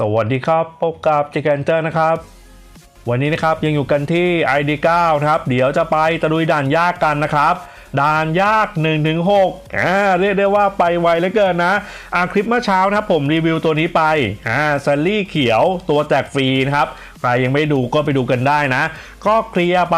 สวัสดีครับ พบกับจิแกนเจอร์นะครับ วันนี้นะครับยังอยู่กันที่ ID9 นะครับ เดี๋ยวจะไปตะลุยด่านยากกันนะครับ ด่านยาก 1-6อ่าเรียกได้ว่าไปไวเหลือเกินนะอ่าคลิปเมื่อเช้านะครับผมรีวิวตัวนี้ไปอ่าซัลลี่เขียวตัวแจกฟรีนะครับ รยังไม่ดูก็ไปดูกันได้นะ ก็เคลียร์ไป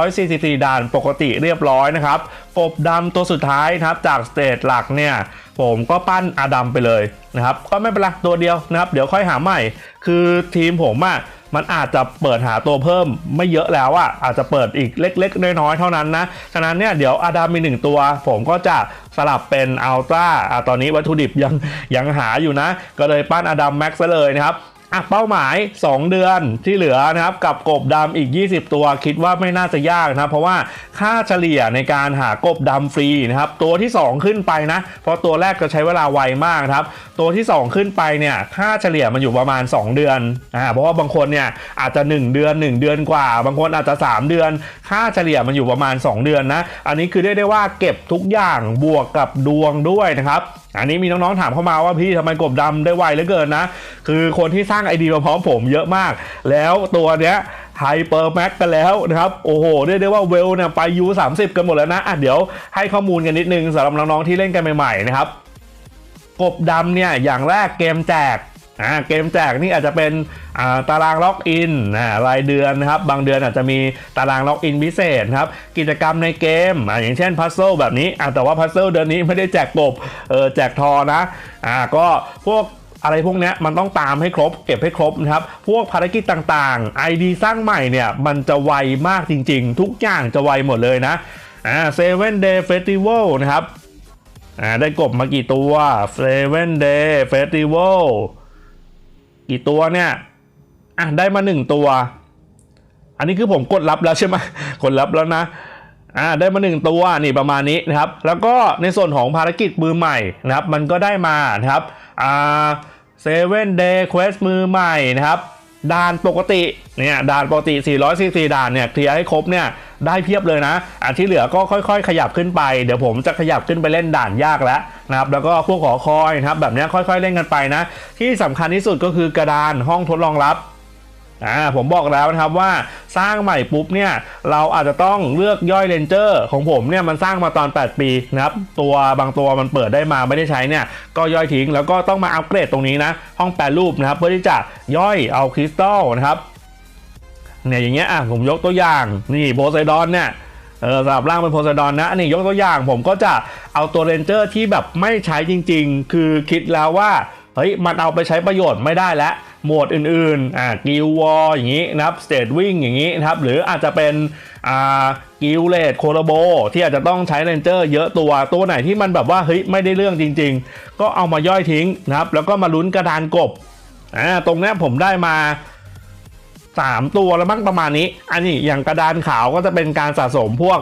444 ด่านปกติเรียบร้อยนะครับ กบดำตัวสุดท้ายนะครับจากสเตจหลักเนี่ยผมก็ปั้นอาดัมไปเลยนะครับก็ไม่เป็นไรตัวเดียวนะครับ เดี๋ยวค่อยหาใหม่ คือทีมผมอะมันอาจจะเปิดหาตัวเพิ่มไม่เยอะแล้วอะอาจจะเปิดอีกเล็กๆ น้อยๆ เท่านั้นนะ ฉะนั้นเนี่ยเดี๋ยวอาดัมมีหนึ่งตัว ผมก็จะสลับเป็นอัลตร้าอะตอนนี้วัตถุดิบยังยังหาอยู่นะ ก็เลยปั้นอาดัมแม็กซ์เลยนะครับ อะเป้าหมาย 2 เดือนที่เหลือนะครับกับกบดำอีก 20 ตัวคิดว่าไม่น่าจะยากนะครับ เพราะว่าค่าเฉลี่ยในการหากบดำฟรีนะครับ ตัวที่ 2 ขึ้นไปนะ เพราะตัวแรกจะใช้เวลาไวมากครับ ตัวที่ 2 ขึ้นไปเนี่ยค่าเฉลี่ยมันอยู่ประมาณ 2 เดือนอ่าเพราะว่าบางคนเนี่ยอาจจะ 1 เดือน 1 เดือนกว่า บางคนอาจจะ 3 เดือน ค่าเฉลี่ยมันอยู่ประมาณ 2 เดือนนะอันนี้คือเรียกได้ว่าเก็บทุกอย่างบวกกับดวงด้วยนะครับ อันนี้มีน้องๆถามเข้ามาว่าพี่ทำไมกบดำได้ไวเหลือเกินนะ คือคนที่สร้างไอดีมาพร้อมผมเยอะมาก แล้วตัวเนี้ยไฮเปอร์แม็กกันแล้วนะครับ โอ้โหเรียกได้ว่าเวลเนี่ยไปยูสามสิบกันหมดแล้วนะอะเดี๋ยวให้ข้อมูลกันนิดนึงสำหรับน้องๆที่เล่นกันใหม่ๆนะครับ กบดำเนี่ยอย่างแรกเกมแจก อ่าเกมแจกนี่อาจจะเป็นอ่าตารางล็อกอินรายเดือนนะครับ บางเดือนอาจจะมีตารางล็อกอินพิเศษครับ กิจกรรมในเกมอ่าอย่างเช่นพัซเซิลแบบนี้อ่าแต่ว่าพัซเซิลเดือนนี้ไม่ได้แจกกบเออแจกทอนะอ่าก็พวกอะไรพวกนี้มันต้องตามให้ครบ เก็บให้ครบนะครับ พวกภารกิจต่างๆ ID สร้างใหม่เนี่ย มันจะไวมากจริงๆ ทุกอย่างจะไวหมดเลยนะอ่าเซเว่นเดย์เฟสติวัลนะครับอ่าได้กบมากี่ตัว Seven Day Festival กี่ตัวเนี่ยอะได้มาหนึ่งตัว อันนี้คือผมกดรับแล้วใช่ไหมกดรับแล้วนะอ่าได้มาหนึ่งตัวนี่ประมาณนี้นะครับ แล้วก็ในส่วนของภารกิจมือใหม่นะครับ มันก็ได้มานะครับอ่าเซเว่นเดย์เควสมือใหม่นะครับ ด่านปกติเนี่ยด่านปกติ 444 ด่านเนี่ยเคลียร์ให้ครบเนี่ยได้เพียบเลยนะอันที่เหลือก็ค่อย ๆ ขยับขึ้นไป เดี๋ยวผมจะขยับขึ้นไปเล่นด่านยากแล้วนะครับแล้วก็พวกขอคอยนะครับแบบนี้ค่อย ๆ เล่นกันไปนะ ที่สำคัญที่สุดก็คือกระดานห้องทดลองลับ อ่าผมบอกแล้วนะครับว่าสร้างใหม่ปุ๊บเนี่ยเราอาจจะต้องเลือกย่อยเลนเจอร์ของผมเนี่ยมันสร้างมาตอน 8 ปีนะครับตัวบางตัวมันเปิดได้มาไม่ได้ใช้เนี่ยก็ย่อยทิ้งแล้วก็ต้องมาอัปเกรดตรงนี้นะ ห้องแปรรูปนะครับเพื่อที่จะย่อยเอาคริสตัลนะครับเนี่ยอย่างเงี้ยอะผมยกตัวอย่างนี่โพไซดอนเนี่ยเออสำหรับร่างเป็นโพไซดอนนะนนี้ยกตัวอย่างผมก็จะเอาตัวเรนเจอร์ที่แบบไม่ใช้จริง ๆ คือคิดแล้วว่าเฮ้ยมันเอาไปใช้ประโยชน์ไม่ได้แล้ว หมวดอื่นๆ อ่ากิลวอลอย่างนี้นะครับสเตทวิ่งอย่างนี้นะครับ หรืออาจจะเป็นอ่ากิลเลดโคโลโบที่อาจจะต้องใช้เรนเจอร์เยอะตัวตัวไหนที่มันแบบว่าเฮ้ยไม่ได้เรื่องจริง ๆ ก็เอามาย่อยทิ้งนะครับ แล้วก็มาลุ้นกระดานกบอ่าตรงนี้ผมได้มา3 ตัวแล้วมั้งประมาณนี้ อันนี้อย่างกระดานขาวก็จะเป็นการสะสมพวก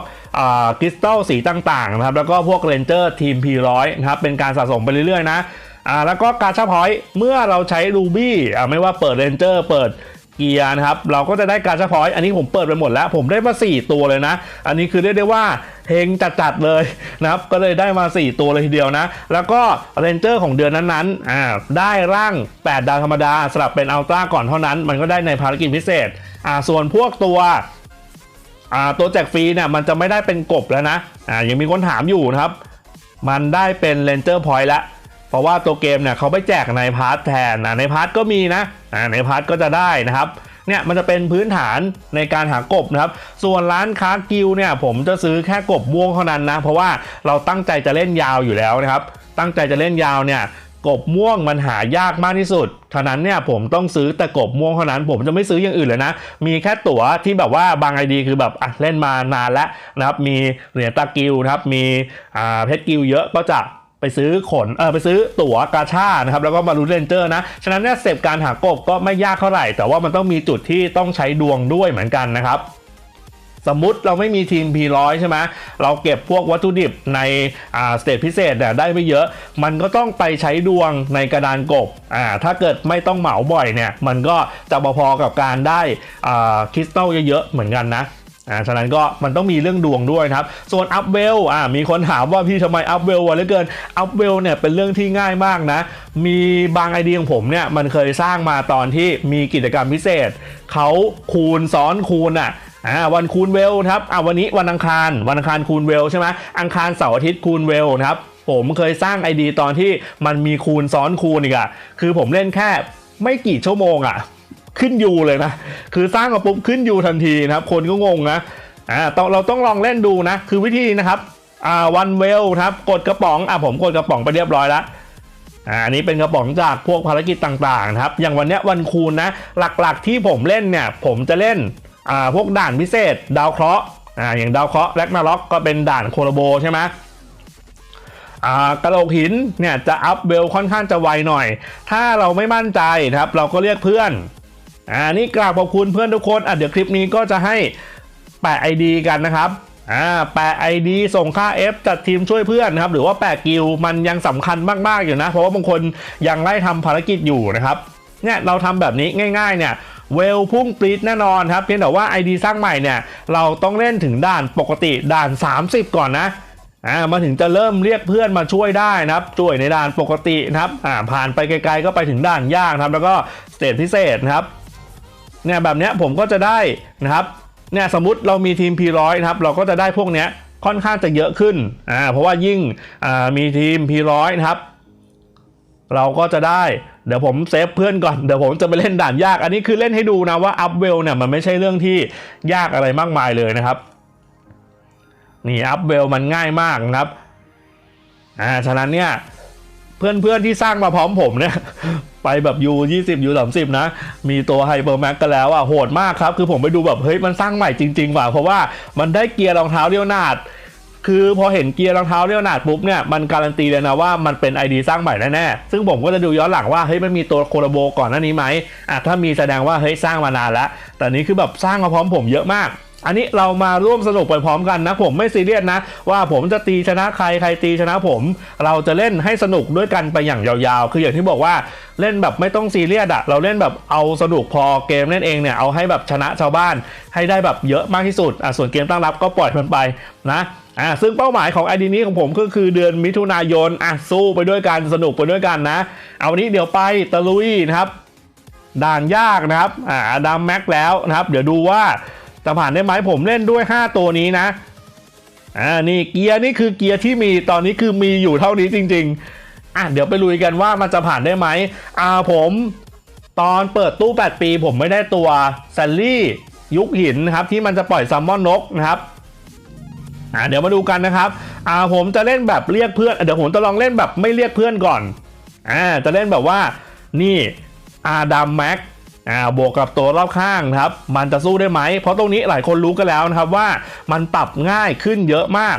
คริสตัลสีต่างๆนะครับ แล้วก็พวกเรนเจอร์ทีม P100 นะครับ เป็นการสะสมไปเรื่อยๆนะ อ่าแล้วก็การชาพอยต์เมื่อเราใช้รูบี้อ่าไม่ว่าเปิดเรนเจอร์เปิดเกียร์นะครับ เราก็จะได้การชาพอยต์อันนี้ผมเปิดไปหมดแล้ว ผมได้มา 4 ตัวเลยนะ อันนี้คือเรียกได้ว่าเฮงจัดๆเลยนะครับ ก็เลยได้มา 4 ตัวเลยทีเดียวนะ แล้วก็เรนเจอร์ของเดือนนั้นๆอ่าได้ร่าง 8 ดาวธรรมดาสลับเป็นอัลตร้าก่อนเท่านั้น มันก็ได้ในภารกิจพิเศษอ่าส่วนพวกตัวอ่าตัวแจกฟรีเนี่ยมันจะไม่ได้เป็นกบแล้วนะอ่ายังมีคนถามอยู่นะครับ มันได้เป็นเรนเจอร์พอยต์แล้ว เพราะว่าตัวเกมเนี่ยเขาไปแจกในพาร์ทแทนนะในพาร์ทก็มีนะอ่าในพาร์ทก็จะได้นะครับเนี่ยมันจะเป็นพื้นฐานในการหากบนะครับ ส่วนร้านค้ากิลเนี่ยผมจะซื้อแค่กบม่วงเท่านั้นนะ เพราะว่าเราตั้งใจจะเล่นยาวอยู่แล้วนะครับ ตั้งใจจะเล่นยาวเนี่ยกบม่วงมันหายากมากที่สุดฉะนั้นเนี่ยผมต้องซื้อแต่กบม่วงเท่านั้น ผมจะไม่ซื้ออย่างอื่นเลยนะ มีแค่ตั๋วที่แบบว่าบางไอดีคือแบบอะเล่นมานานแล้วนะครับ มีเหรียญตากิลนะครับ มีอ่าเพชรกิลเยอะก็จะ ไปซื้อขนเออไปซื้อตั๋วกาชานะครับแล้วก็มาลุ้นเรนเจอร์นะ ฉะนั้นเนี่ยเสพการหากบก็ไม่ยากเท่าไหร่ แต่ว่ามันต้องมีจุดที่ต้องใช้ดวงด้วยเหมือนกันนะครับสมมติเราไม่มีทีม P100 ใช่ไหมเราเก็บพวกวัตถุดิบในอ่าสเตจพิเศษเนี่ยได้ไม่เยอะ มันก็ต้องไปใช้ดวงในกระดานกบอ่าถ้าเกิดไม่ต้องเหมาบ่อยเนี่ย มันก็จะพอๆกับการได้อ่าคริสตัลเยอะๆเหมือนกันนะ อ่าฉะนั้นก็มันต้องมีเรื่องดวงด้วยนะครับ ส่วนอัพเวลอ่ามีคนถามว่าพี่ทำไมอัพเวลวะเหลือเกินอัพเวลเนี่ยเป็นเรื่องที่ง่ายมากนะ มีบางไอเดียของผมเนี่ยมันเคยสร้างมาตอนที่มีกิจกรรมพิเศษ เขาคูณซ้อนคูณอะอ่าวันคูณเวลครับอ่าวันนี้วันอังคาร วันอังคารคูณเวลใช่ไหมอังคารเสาร์อาทิตย์คูณเวลครับผมเคยสร้างไอดีตอนที่มันมีคูณซ้อนคูณอีกอะคือผมเล่นแค่ไม่กี่ชั่วโมงอะ ขึ้นยูเลยนะ คือสร้างมาปุ๊บขึ้นยูทันทีนะครับ คนก็งงนะอ่าเราต้องลองเล่นดูนะ คือวิธีนะครับอ่าวันเวลครับกดกระป๋องอ่าผมกดกระป๋องไปเรียบร้อยแล้วอันนี้เป็นกระป๋องจากพวกภารกิจต่างๆนะครับ อย่างวันเนี้ยวันคูณนะ หลักๆที่ผมเล่นเนี่ย ผมจะเล่นพวกด่านพิเศษ ดาวเคราะห์อ่าอย่างดาวเคราะห์แลกนาล็อกก็เป็นด่านโคโลโบใช่ไหมกระโหลกหินเนี่ยจะอัพเวลค่อนข้างจะไวหน่อย ถ้าเราไม่มั่นใจนะครับ เราก็เรียกเพื่อน อ่านี่กราบขอบคุณเพื่อนทุกคนอะเดี๋ยวคลิปนี้ก็จะให้แปะ ID กันนะครับอ่าแปะ ID ส่งค่า F จัดทีมช่วยเพื่อนนะครับหรือว่าแปะกิลมันยังสำคัญมากๆอยู่นะ เพราะว่าบางคนยังไล่ทำภารกิจอยู่นะครับเนี่ยเราทำแบบนี้ง่าย ๆ เนี่ยเวลพุ่งปรีดแน่นอนครับเพียงแต่ว่า ID สร้างใหม่เนี่ยเราต้องเล่นถึงด่านปกติด่าน 30 ก่อนนะอ่ามาถึงจะเริ่มเรียกเพื่อนมาช่วยได้นะครับช่วยในด่านปกตินะครับอ่าผ่านไปไกลๆก็ไปถึงด่านยากนะครับแล้วก็สเตจพิเศษนะครับ เนี่ยแบบเนี้ยผมก็จะได้นะครับเนี่ยสมมติเรามีทีม P100 นะครับเราก็จะได้พวกเนี้ยค่อนข้างจะเยอะขึ้นอ่าเพราะว่ายิ่งอ่ามีทีม P100 นะครับ เราก็จะได้เดี๋ยวผมเซฟเพื่อนก่อนเดี๋ยวผมจะไปเล่นด่านยาก อันนี้คือเล่นให้ดูนะว่าอัพเวลเนี่ยมันไม่ใช่เรื่องที่ยากอะไรมากมายเลยนะครับนี่อัพเวลมันง่ายมากนะครับอ่าฉะนั้นเนี่ยเพื่อนๆที่สร้างมาพร้อมผมเนี่ย ไปแบบ U 20 U 30 นะ มีตัวไฮเปอร์แม็กกันแล้วอะโหดมากครับ คือผมไปดูแบบ เฮ้ย มันสร้างใหม่จริงๆว่ะเพราะว่ามันได้เกียร์รองเท้าเรียวนาดคือพอเห็นเกียร์รองเท้าเรียวนาดปุ๊บเนี่ยมันการันตีเลยนะว่ามันเป็น ID สร้างใหม่แน่ๆซึ่งผมก็จะดูย้อนหลังว่าเฮ้ยมันมีตัวโคลโบก่อนหน้านี้ไหมอะถ้ามีแสดงว่าเฮ้ยสร้างมานานแล้ว แต่นี้คือแบบสร้างมาพร้อมผมเยอะมาก อันนี้เรามาร่วมสนุกไปพร้อมกันนะผมไม่ซีเรียสนะ ว่าผมจะตีชนะใครใครตีชนะผม เราจะเล่นให้สนุกด้วยกันไปอย่างยาวๆ คืออย่างที่บอกว่าเล่นแบบไม่ต้องซีเรียสอะเราเล่นแบบเอาสนุกพอเกมเล่นเองเนี่ยเอาให้แบบชนะชาวบ้าน ให้ได้แบบเยอะมากที่สุดอะส่วนเกมตั้งรับก็ปล่อยมันไปนะอะซึ่งเป้าหมายของไอดีนี้ของผมก็คือเดือนมิถุนายนอะสู้ไปด้วยกันสนุกไปด้วยกันนะ เอาวันนี้เดี๋ยวไปตะลุยนะครับด่านยากนะครับอ่าดามแม็กแล้วนะครับ เดี๋ยวดูว่า จะผ่านได้ไหมผมเล่นด้วย 5 ตัวนี้นะอ่านี่เกียร์นี่คือเกียร์ที่มีตอนนี้คือมีอยู่เท่านี้จริง ๆ อะเดี๋ยวไปลุยกันว่ามันจะผ่านได้ไหมอ่าผมตอนเปิดตู้ 8 ปีผมไม่ได้ตัวแซลลี่ยุคหินครับที่มันจะปล่อยซัมมอนนกนะครับอ่าเดี๋ยวมาดูกันนะครับอ่าผมจะเล่นแบบเรียกเพื่อนเดี๋ยวผมจะลองเล่นแบบไม่เรียกเพื่อนก่อนอ่าจะเล่นแบบว่านี่อาดัมแม็ก อ่าบวกกับตัวรอบข้างครับมันจะสู้ได้ไหม เพราะตรงนี้หลายคนรู้กันแล้วนะครับว่ามันปรับง่ายขึ้นเยอะมาก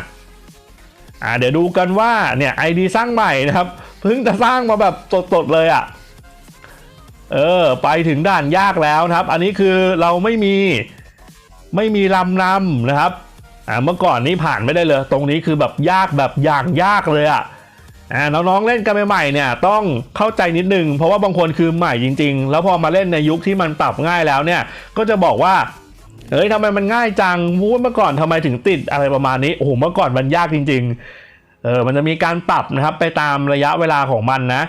อ่าเดี๋ยวดูกันว่าเนี่ยไอดีสร้างใหม่นะครับเพิ่งจะสร้างมาแบบสดๆเลยอะ่ะเออไปถึงด่านยากแล้วนะครับ อันนี้คือเราไม่มีไม่มีลำนำนะครับอ่าเมื่อก่อนนี้ผ่านไม่ได้เลย ตรงนี้คือแบบยากแบบอย่างยากเลยอะ่ะ อ่าน้องๆเล่นกันใหม่ๆเนี่ยต้องเข้าใจนิดนึง เพราะว่าบางคนคือใหม่จริง ๆ แล้วพอมาเล่นในยุคที่มันปรับง่ายแล้วเนี่ยก็จะบอกว่าเฮ้ยทำไมมันง่ายจังวู้เมื่อก่อนทำไมถึงติดอะไรประมาณนี้โอ้โหเมื่อก่อนมันยากจริง ๆเออมันจะมีการปรับนะครับไปตามระยะเวลาของมันนะ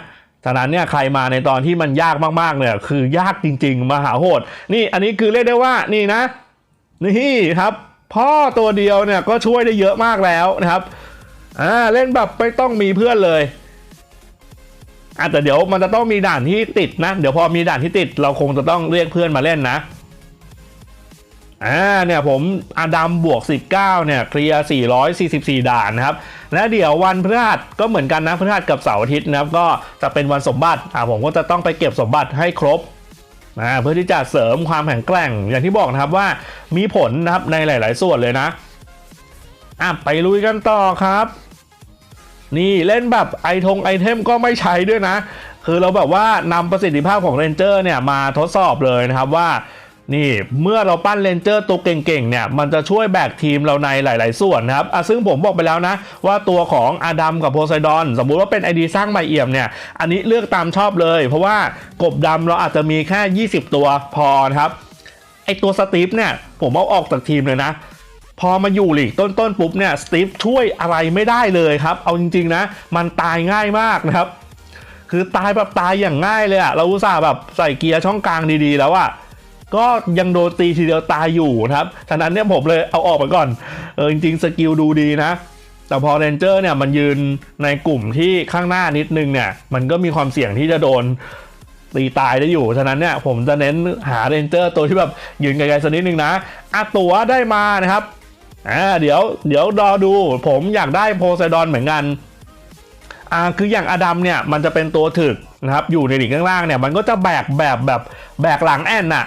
ฉะนั้นเนี่ยใครมาในตอนที่มันยากมากๆเนี่ยคือยากจริง ๆ มหาโหด นี่อันนี้คือเรียกได้ว่านี่นะนี่ครับ พ่อตัวเดียวเนี่ยก็ช่วยได้เยอะมากแล้วนะครับ อ่าเล่นแบบไม่ต้องมีเพื่อนเลยอะแต่เดี๋ยวมันจะต้องมีด่านที่ติดนะ เดี๋ยวพอมีด่านที่ติด เราคงจะต้องเรียกเพื่อนมาเล่นนะอ่าเนี่ยผมอาดัมบวก 19เนี่ยเคลียร์444 ด่านนะครับ และเดี๋ยววันพฤหัสก็เหมือนกันนะพฤหัสกับเสาร์อาทิตย์นะครับก็จะเป็นวันสมบัติอ่าผมก็จะต้องไปเก็บสมบัติให้ครบอ่าเพื่อที่จะเสริมความแข็งแกร่งอย่างที่บอกนะครับว่ามีผลนะครับในหลาย ๆ ส่วนเลยนะอะไปลุยกันต่อครับ นี่เล่นแบบไอทงไอเทมก็ไม่ใช้ด้วยนะ คือเราแบบว่านำประสิทธิภาพของเรนเจอร์เนี่ยมาทดสอบเลยนะครับว่านี่เมื่อเราปั้นเรนเจอร์ตัวเก่งๆเนี่ยมันจะช่วยแบกทีมเราในหลาย ๆ ส่วนนะครับอะซึ่งผมบอกไปแล้วนะ ว่าตัวของอาดัมกับโพไซดอน สมมุติว่าเป็นไอดีสร้างใหม่เอี่ยมเนี่ยอันนี้เลือกตามชอบเลย เพราะว่ากบดำเราอาจจะมีแค่ 20 ตัวพอนะครับไอตัวสตีฟเนี่ยผมเอาออกจากทีมเลยนะ พอมาอยู่ลีกต้นๆปุ๊บเนี่ยสตีฟช่วยอะไรไม่ได้เลยครับ เอาจริงๆนะ มันตายง่ายมากนะครับ คือตายแบบตายอย่างง่ายเลยอะเราอุตส่าห์แบบใส่เกียร์ช่องกลางดีๆ แล้วอะก็ยังโดนตีทีเดียวตายอยู่นะครับฉะนั้นเนี่ยผมเลยเอาออกไปก่อนเออจริงๆสกิลดูดีนะแต่พอเรนเจอร์เนี่ยมันยืนในกลุ่มที่ข้างหน้านิดนึงเนี่ยมันก็มีความเสี่ยงที่จะโดนตีตายได้อยู่ ฉะนั้นเนี่ยผมจะเน้นหาเรนเจอร์ตัวที่แบบยืนไกลๆสักนิดนึงนะอะตัวได้มานะครับ อ่าเดี๋ยวเดี๋ยวรอดูผมอยากได้โพไซดอนเหมือนกันอ่าคืออย่างอดัมเนี่ยมันจะเป็นตัวถึกนะครับอยู่ในหลีกข้างล่างเนี่ยมันก็จะแบกแบบแบบแบกหลังแอนน่ะ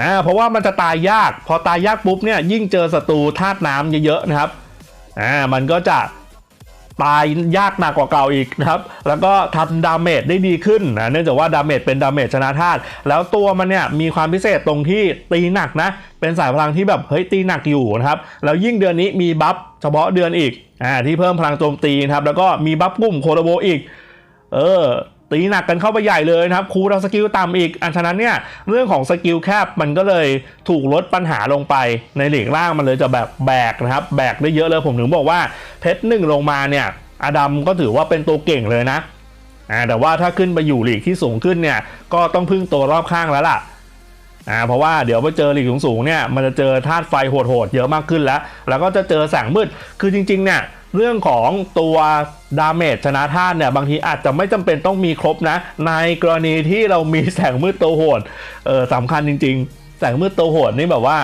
อ่าเพราะว่ามันจะตายยาก พอตายยากปุ๊บเนี่ยยิ่งเจอศัตรูธาตุน้ำเยอะๆนะครับอ่ามันก็จะ ตายยากหนักกว่าเก่าอีกนะครับ แล้วก็ทำดาเมจได้ดีขึ้นนะเนื่องจากว่าดาเมจเป็นดาเมจชนะธาตุแล้วตัวมันเนี่ยมีความพิเศษตรงที่ตีหนักนะ เป็นสายพลังที่แบบเฮ้ยตีหนักอยู่นะครับ แล้วยิ่งเดือนนี้มีบัฟเฉพาะเดือนอีกอ่าที่เพิ่มพลังโจมตีนะครับ แล้วก็มีบัฟปุ่มโคโรโบอีก เออ ตีหนักกันเข้าไปใหญ่เลยนะครับครูเราสกิลต่ำอีก อันฉะนั้นเนี่ยเรื่องของสกิลแคบมันก็เลยถูกลดปัญหาลงไปในหลีกล่างมันเลยจะแบบแบกนะครับ แบกได้เยอะเลยผมถึงบอกว่าเพชรหนึ่งลงมาเนี่ยอดัมก็ถือว่าเป็นตัวเก่งเลยนะอ่าแต่ว่าถ้าขึ้นไปอยู่หลีกที่สูงขึ้นเนี่ยก็ต้องพึ่งตัวรอบข้างแล้วล่ะอ่าเพราะว่าเดี๋ยวไปเจอหลีกสูงๆเนี่ยมันจะเจอธาตุไฟโหดๆเยอะมากขึ้นแล้ว แล้วก็จะเจอแสงมืดคือจริงๆเนี่ย เรื่องของตัวดาเมจชนะธาตุเนี่ย บางทีอาจจะไม่จำเป็นต้องมีครบนะ ในกรณีที่เรามีแสงมืดตัวโหดเออสำคัญจริง ๆ แสงมืดตัวโหดนี่แบบว่า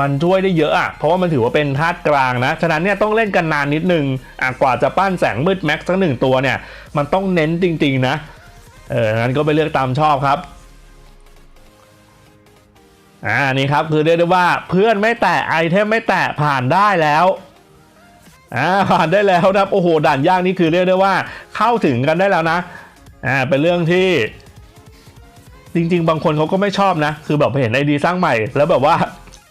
มันช่วยได้เยอะอะเพราะว่ามันถือว่าเป็นธาตุกลางนะ ฉะนั้นเนี่ยต้องเล่นกันนานนิดนึงอะกว่าจะปั้นแสงมืดแม็กซ์สักหนึ่งตัวเนี่ย มันต้องเน้นจริง ๆ นะ เอองั้นก็ไปเลือกตามชอบครับ อ่า นี่ครับคือเรียกได้ว่าเพื่อนไม่แตะไอเทมไม่แตะผ่านได้แล้ว อ่าผ่านได้แล้วนะครับโอ้โหด่านยากนี่คือเรียกได้ว่าเข้าถึงกันได้แล้วนะอ่าเป็นเรื่องที่ จริง ๆ บางคนเขาก็ไม่ชอบนะ คือแบบเห็นไอดีสร้างใหม่ แล้วแบบว่า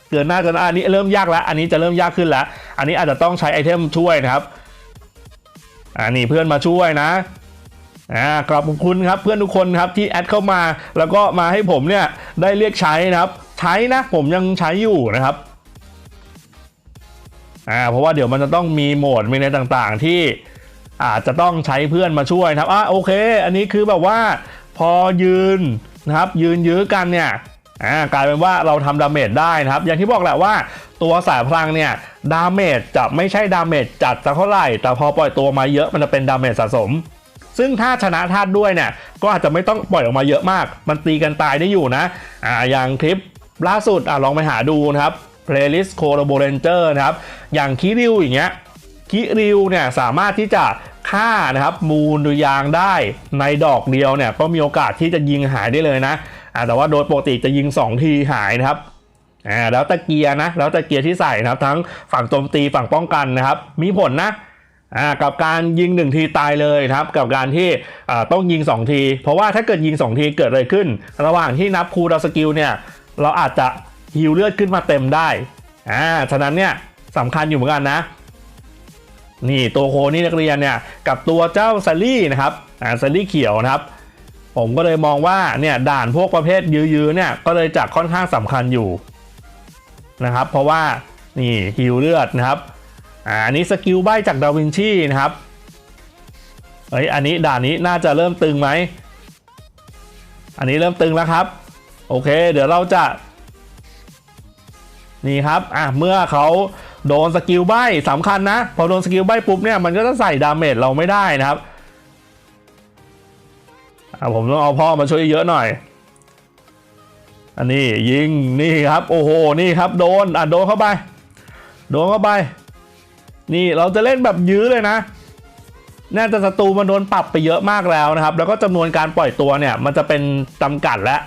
เกินหน้าเกินหน้าอันนี้เริ่มยากแล้วอันนี้จะเริ่มยากขึ้นแล้ว อันนี้อาจจะต้องใช้ไอเทมช่วยนะครับอ่านี่เพื่อนมาช่วยนะอ่าขอบคุณครับเพื่อนทุกคนครับที่แอดเข้ามา แล้วก็มาให้ผมเนี่ยได้เรียกใช้นะครับ ใช้นะผมยังใช้อยู่นะครับ อ่าเพราะว่าเดี๋ยวมันจะต้องมีโหมดมีในต่างๆ ที่อาจจะต้องใช้เพื่อนมาช่วยครับอ่าโอเค อันนี้คือแบบว่าพอยืนนะครับยืนยื้อกันเนี่ยอ่ากลายเป็นว่าเราทำดาเมจได้นะครับ อย่างที่บอกแหละว่าตัวสายพลังเนี่ยดาเมจจะไม่ใช่ดาเมจจัดสักเท่าไหร่ แต่พอปล่อยตัวมาเยอะมันจะเป็นดาเมจสะสม ซึ่งถ้าชนะธาตุด้วยเนี่ยก็อาจจะไม่ต้องปล่อยออกมาเยอะมาก มันตีกันตายได้อยู่นะอ่าอย่างคลิปล่าสุดอะลองไปหาดูนะครับ playlist c o l a b o r a t o r นะครับ อย่างคิริวอย่างเงี้ยคิริวเนี่ยสามารถที่จะฆ่านะครับมูลดุยางได้ในดอกเดียวเนี่ยก็มีโอกาสที่จะยิงหายได้เลยนะแต่ว่าโดยปกติจะยิง 2 ทีหายนะครับแล้วตะเกียร์นะแล้วตะเกียร์ที่ใส่นะครับ ทั้งฝั่งโจมตีฝั่งป้องกันนะครับ มีผลนะกับการยิง 1 ทีตายเลยนะครับ กับการที่ต้องยิง 2 ที เพราะว่าถ้าเกิดยิง 2 ทีเกิดอะไรขึ้น ระหว่างที่นับคูดาวสกิลเนี่ยเราอาจจะ ฮิวเลือดขึ้นมาเต็มได้อ่าฉะนั้นเนี่ยสำคัญอยู่เหมือนกันนะ นี่ตัวโคนี่นักเรียนเนี่ยกับตัวเจ้าซัลลี่นะครับอ่าซัลลี่เขียวนะครับ ผมก็เลยมองว่าเนี่ยด่านพวกประเภทยื้อๆเนี่ยก็เลยจะค่อนข้างสำคัญอยู่นะครับ เพราะว่านี่ฮิวเลือดนะครับอ่าอันนี้สกิลใบจากดาวินชีนะครับเฮ้ยอันนี้ด่านนี้น่าจะเริ่มตึงไหมอันนี้เริ่มตึงแล้วครับ โอเค เดี๋ยวเราจะ นี่ครับอะเมื่อเขาโดนสกิลใบสำคัญนะ พอโดนสกิลใบปุ๊บเนี่ยมันก็จะใส่ดาเมจเราไม่ได้นะครับอะผมต้องเอาพ่อมาช่วยเยอะหน่อย อันนี้ยิงนี่ครับโอ้โหนี่ครับโดนอะโดนเข้าไป โดนเข้าไป นี่เราจะเล่นแบบยื้อเลยนะน่าจะศัตรูมันโดนปรับไปเยอะมากแล้วนะครับ แล้วก็จำนวนการปล่อยตัวเนี่ย มันจะเป็นจำกัดแล้ว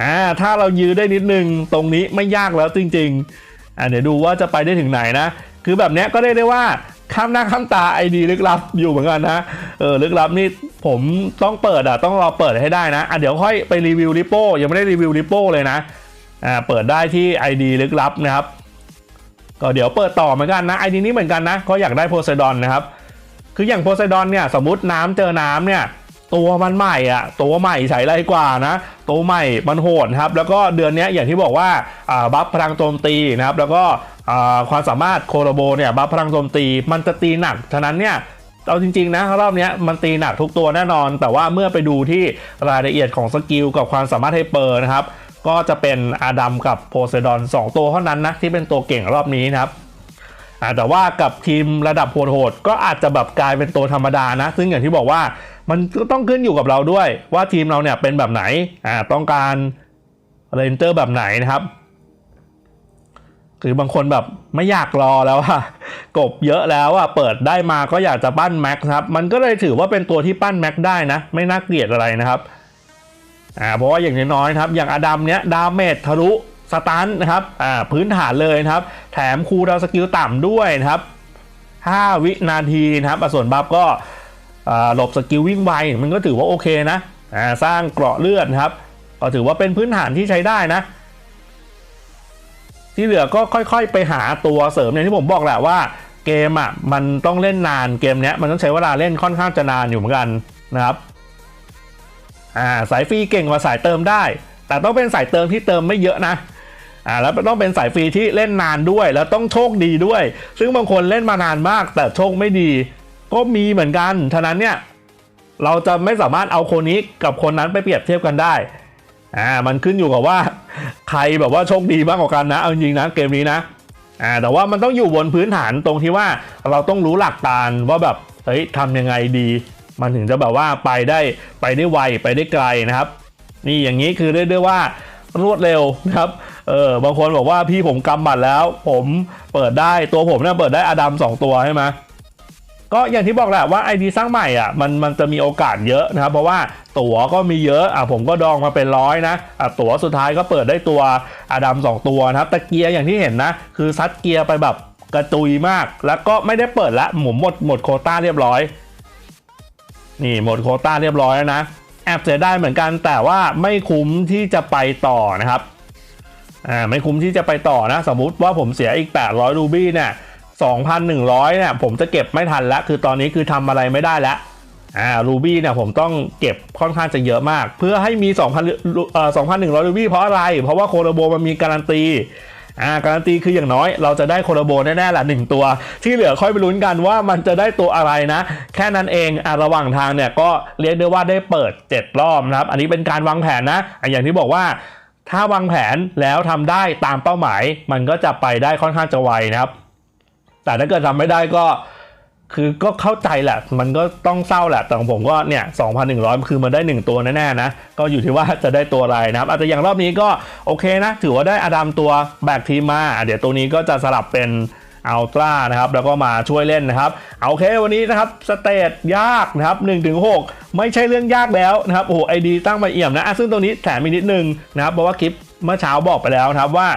อ่าถ้าเรายื้อได้นิดนึงตรงนี้ไม่ยากแล้วจริงๆอ่าเดี๋ยวดูว่าจะไปได้ถึงไหนนะ คือแบบนี้ก็ได้ได้ว่าข้ามหน้าข้ามตาไอดีลึกลับอยู่เหมือนกันนะเออลึกลับนี่ผมต้องเปิดอะต้องรอเปิดให้ได้นะอะเดี๋ยวค่อยไปรีวิวริปโป้ยังไม่ได้รีวิวริปโป้เลยนะอ่าเปิดได้ที่ ID ลึกลับนะครับก็เดี๋ยวเปิดต่อเหมือนกันนะ ID นี้เหมือนกันนะก็อยากได้โพไซดอนนะครับคืออย่างโพไซดอนเนี่ยสมมติน้ำเจอน้ำเนี่ย ตัวมันใหม่อะตัวใหม่ใช้ไรกว่านะตัวใหม่มันโหดครับแล้วก็เดือนนี้อย่างที่บอกว่าบัฟพลังโจมตีนะครับแล้วก็ความสามารถโคโรโบเนี่ยบัฟพลังโจมตีมันจะตีหนักฉะนั้นเนี่ยเอาจริงๆนะรอบนี้มันตีหนักทุกตัวแน่นอน แต่ว่าเมื่อไปดูที่รายละเอียดของสกิลกับความสามารถไฮเปอร์นะครับก็จะเป็นอาดัมกับโพไซดอน 2 ตัวเท่านั้นนะที่เป็นตัวเก่งรอบนี้นะครับแต่ว่ากับทีมระดับโหดๆก็อาจจะแบบกลายเป็นตัวธรรมดานะ ซึ่งอย่างที่บอกว่า มันก็ต้องขึ้นอยู่กับเราด้วย ว่าทีมเราเนี่ยเป็นแบบไหนอ่าต้องการเรนเจอร์แบบไหนนะครับคือบางคนแบบไม่อยากรอแล้วอะกบเยอะแล้วอะเปิดได้มาก็อยากจะปั้นแม็กครับ มันก็เลยถือว่าเป็นตัวที่ปั้นแม็กได้นะ ไม่น่าเกลียดอะไรนะครับอ่าเพราะว่าอย่างน้อยๆครับ อย่างอดัมเนี้ยดาเมจทะลุสตันนะครับอ่าพื้นฐานเลยนะครับ แถมคูดาวสกิลต่ำด้วยนะครับ 5 วินาทีนะครับส่วนบัฟก็ หลบสกิลวิ่งไวมันก็ถือว่าโอเคนะสร้างเกราะเลือดนะครับก็ถือว่าเป็นพื้นฐานที่ใช้ได้นะ ที่เหลือก็ค่อยๆ ไปหาตัวเสริมอย่างที่ผมบอกแหละว่าเกมอะมันต้องเล่นนานเกมเนี้ยมันต้องใช้เวลาเล่นค่อนข้างจะนานอยู่เหมือนกันนะครับอ่าสายฟรีเก่งกว่าสายเติมได้ แต่ต้องเป็นสายเติมที่เติมไม่เยอะนะอ่าแล้วต้องเป็นสายฟรีที่เล่นนานด้วยแล้วต้องโชคดีด้วย ซึ่งบางคนเล่นมานานมากแต่โชคไม่ดี ก็มีเหมือนกัน ฉะนั้นเนี่ยเราจะไม่สามารถเอาคนนี้กับคนนั้นไปเปรียบเทียบกันได้ อ่า มันขึ้นอยู่กับว่า ใครแบบว่าโชคดีมากกว่ากันนะ เอาจริงนะเกมนี้นะ อ่า แต่ว่ามันต้องอยู่บนพื้นฐานตรงที่ว่าเราต้องรู้หลักการว่าแบบ เฮ้ยทำยังไงดี มันถึงจะแบบว่าไปได้ไปได้ไวไปได้ไกลนะครับ นี่อย่างนี้คือเรียกได้ว่ารวดเร็วนะครับ เออ บางคนบอกว่าพี่ผมกำบัตรแล้ว ผมเปิดได้ตัวผมเนี่ยเปิดได้อดัม2ตัวใช่ไหม ก็อย่างที่บอกแหละว่า ID สร้างใหม่อะมันมันจะมีโอกาสเยอะนะครับ เพราะว่าตั๋วก็มีเยอะอะผมก็ดองมาเป็นร้อยนะอะตั๋วสุดท้ายก็เปิดได้ตัวอดัม2ตัวนะครับแต่เกียร์อย่างที่เห็นนะ คือซัดเกียร์ไปแบบกระตุยมาก แล้วก็ไม่ได้เปิดละหมุนหมดหมดโคต้าเรียบร้อย นี่หมดโคต้าเรียบร้อยแล้วนะแอบเสียได้เหมือนกันแต่ว่าไม่คุ้มที่จะไปต่อนะครับอ่าไม่คุ้มที่จะไปต่อนะ สมมุติว่าผมเสียอีก 800รูบี้เนี่ย 2,100เนี่ยผมจะเก็บไม่ทันแล้ว คือตอนนี้คือทำอะไรไม่ได้แล้วอ่ารูบี้เนี่ยผมต้องเก็บค่อนข้างจะเยอะมาก เพื่อให้มี 2,000เอ่อ2,100รูบี้เพราะอะไร เพราะว่าโคโรโบมันมีการันตีอ่าการันตีคืออย่างน้อยเราจะได้โคโรโบแน่ๆแหละหนึ่งตัว ที่เหลือค่อยไปลุ้นกันว่ามันจะได้ตัวอะไรนะ แค่นั้นเองอ่าระหว่างทางเนี่ยก็เรียกได้ว่าได้เปิด 7 รอบนะครับ อันนี้เป็นการวางแผนนะอะอย่างที่บอกว่าถ้าวางแผนแล้วทำได้ตามเป้าหมาย มันก็จะไปได้ค่อนข้างจะไวนะครับ แต่ถ้าเกิดทำไม่ได้ก็คือก็เข้าใจแหละ มันก็ต้องเศร้าแหละ แต่ของผมก็เนี่ย2,100 คือมันได้ 1 ตัวแน่ๆนะ ก็อยู่ที่ว่าจะได้ตัวอะไรนะครับ อาจจะอย่างรอบนี้ก็โอเคนะ ถือว่าได้อดัมตัวแบกทีมมา เดี๋ยวตัวนี้ก็จะสลับเป็นอัลตร้านะครับ แล้วก็มาช่วยเล่นนะครับ เอาโอเควันนี้นะครับ สเตตยากนะครับ1-6 ไม่ใช่เรื่องยากแล้วนะครับ โอ้โหไอดีตั้งมาเอี่ยมนะะซึ่งตรงนี้แถมอีกนิดนึงนะครับ เพราะว่าคลิป เมื่อเช้าบอกไปแล้วครับว่า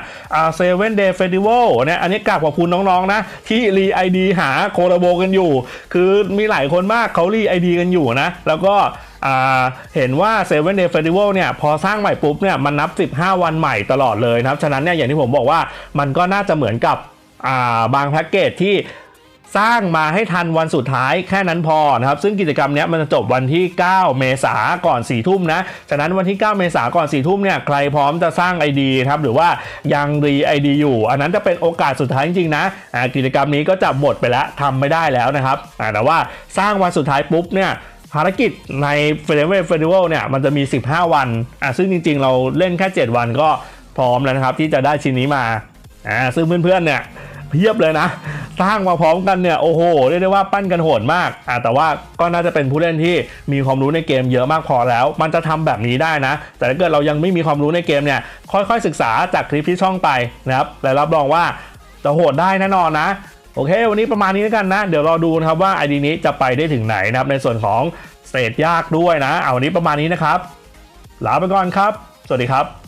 เซเว่นเดย์เฟสติวัลเนี่ยอันนี้กราบขอบคุณน้องๆนะ ที่รีไอดีหาโคโรโบกันอยู่ คือมีหลายคนมากเขารีไอดีกันอยู่นะ แล้วก็เห็นว่าเซเว่นเดย์เฟสติวัลเนี่ยพอสร้างใหม่ปุ๊บเนี่ยมันนับ 15 วันใหม่ตลอดเลยนะครับ ฉะนั้นเนี่ยอย่างที่ผมบอกว่ามันก็น่าจะเหมือนกับาบางแพ็กเกจที่ สร้างมาให้ทันวันสุดท้ายแค่นั้นพอนะครับ ซึ่งกิจกรรมนี้มันจะจบวันที่ 9 เมษาก่อน4ทุ่มนะ ฉะนั้นวันที่ 9 เมษาก่อน4ทุ่มเนี่ยใครพร้อมจะสร้าง ID ครับหรือว่ายังรี ID อยู่ อันนั้นจะเป็นโอกาสสุดท้ายจริงๆนะกิจกรรมนี้ก็จะหมดไปแล้วทำไม่ได้แล้วนะครับแต่ว่าสร้างวันสุดท้ายปุ๊บเนี่ยภารกิจในเฟเดเวเฟสติวัลเนี่ยมันจะมี 15 วันอะซึ่งจริงๆ เราเล่นแค่ 7 วันก็พร้อมแล้วนะครับที่จะได้ชิ้นนี้มาอ่าซึ่งเพื่อนๆเนี่ย พียบเลยนะ สร้างมาพร้อมกันเนี่ยโอ้โหเรียกได้ว่าปั้นกันโหดมากอะแต่ว่าก็น่าจะเป็นผู้เล่นที่มีความรู้ในเกมเยอะมากพอแล้ว มันจะทำแบบนี้ได้นะ แต่ถ้าเกิดเรายังไม่มีความรู้ในเกมเนี่ยค่อยๆศึกษาจากคลิปที่ช่องไปนะครับและรับรองว่าจะโหดได้แน่นอนนะโอเค วันนี้ประมาณนี้แล้วกันนะ เดี๋ยวรอดูนะครับว่าไอดีนี้จะไปได้ถึงไหนนะครับ ในส่วนของเตจยากด้วยนะ เอาวันนี้ประมาณนี้นะครับ ลาไปก่อนครับ สวัสดีครับ